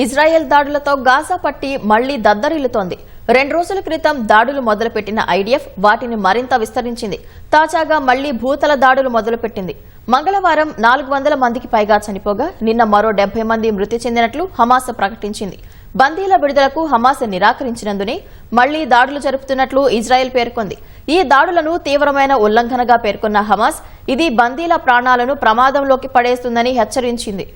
Israel దాడులతో Gaza పట్టి మళ్ళీ దద్దరిల్లుతోంది. రెండు రోజుల క్రితం దాడులు మొదలుపెట్టిన ఐడిఎఫ్ వాటిని మరింత విస్తరించింది. తాజాగా మళ్ళీ భూతల దాడులు మొదలుపెట్టింది. మంగళవారం నాలుగు వందల మందికి పైగా చనిపోగా నిన్న మరో డెబ్బై మంది మృతి చెందినట్లు హమాస్ ప్రకటించింది. బందీల విడుదలకు హమాస్ నిరాకరించినందునే మళ్ళీ దాడులు జరుపుతున్నట్లు ఇజ్రాయెల్ పేర్కొంది. ఈ దాడులను తీవ్రమైన ఉల్లంఘనగా పేర్కొన్న హమాస్ ఇది బందీల ప్రాణాలను ప్రమాదంలోకి పడేస్తుందని హెచ్చరించింది.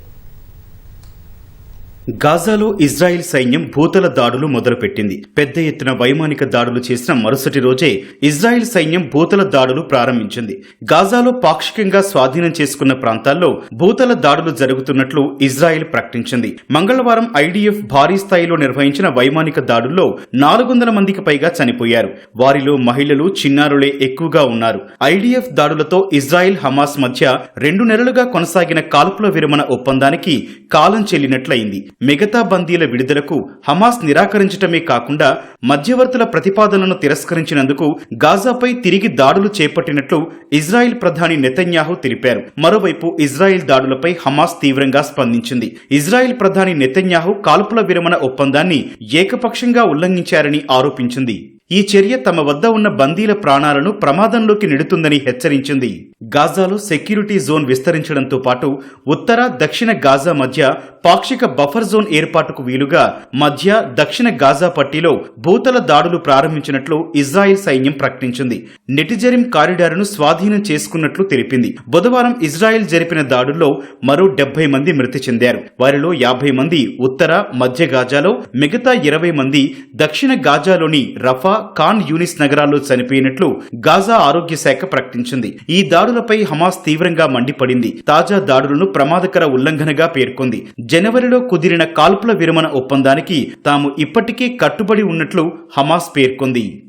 గాజాలో ఇజ్రాయెల్ సైన్యం భూతల దాడులు మొదలుపెట్టింది. పెద్ద ఎత్తున వైమానిక దాడులు చేసిన మరుసటి రోజే ఇజ్రాయెల్ సైన్యం భూతల దాడులు ప్రారంభించింది. గాజాలో పాక్షికంగా స్వాధీనం చేసుకున్న ప్రాంతాల్లో భూతల దాడులు జరుగుతున్నట్లు ఇజ్రాయెల్ ప్రకటించింది. మంగళవారం ఐడిఎఫ్ భారీ స్థాయిలో నిర్వహించిన వైమానిక దాడుల్లో నాలుగు వందల మందికి పైగా చనిపోయారు. వారిలో మహిళలు చిన్నారులే ఎక్కువగా ఉన్నారు. ఐడిఎఫ్ దాడులతో ఇజ్రాయెల్ హమాస్ మధ్య రెండు నెలలుగా కొనసాగిన కాల్పుల విరమణ ఒప్పందానికి కాలం చెల్లినట్లయింది. మిగతా బందీల విడుదలకు హమాస్ నిరాకరించటమే కాకుండా మధ్యవర్తుల ప్రతిపాదనను తిరస్కరించినందుకు గాజాపై తిరిగి దాడులు చేపట్టినట్లు ఇజ్రాయెల్ ప్రధాని నెతన్యాహు తెలిపారు. మరోవైపు ఇజ్రాయెల్ దాడులపై హమాస్ తీవ్రంగా స్పందించింది. ఇజ్రాయెల్ ప్రధాని నెతన్యాహు కాల్పుల విరమణ ఒప్పందాన్ని ఏకపక్షంగా ఉల్లంఘించారని ఆరోపించింది. ఈ చర్య తమ వద్ద ఉన్న బందీల ప్రాణాలను ప్రమాదంలోకి నెడుతుందని హెచ్చరించింది. గాజాలో సెక్యూరిటీ జోన్ విస్తరించడంతో పాటు ఉత్తర దక్షిణ గాజా మధ్య పాక్షిక బఫర్ జోన్ ఏర్పాటుకు వీలుగా మధ్య దక్షిణ గాజా పట్టీలో భూతల దాడులు ప్రారంభించినట్లు ఇజ్రాయెల్ సైన్యం ప్రకటించింది. నెటిజరిం కారిడార్ను స్వాధీనం చేసుకున్నట్లు తెలిపింది. బుధవారం ఇజ్రాయెల్ జరిపిన దాడుల్లో మరో డెబ్బై మంది మృతి చెందారు. వారిలో యాభై మంది ఉత్తర మధ్య గాజాలో మిగతా ఇరవై మంది దక్షిణ గాజాలోని రఫా ఖాన్ యూనిస్ నగరాల్లో చనిపోయినట్లు గాజా ఆరోగ్య శాఖ ప్రకటించింది. ఈ దాడులపై హమాస్ తీవ్రంగా మండిపడింది. తాజా దాడులను ప్రమాదకర ఉల్లంఘనగా పేర్కొంది. జనవరిలో కుదిరిన కాల్పుల విరమణ ఒప్పందానికి తాము ఇప్పటికే కట్టుబడి ఉన్నట్లు హమాస్ పేర్కొంది.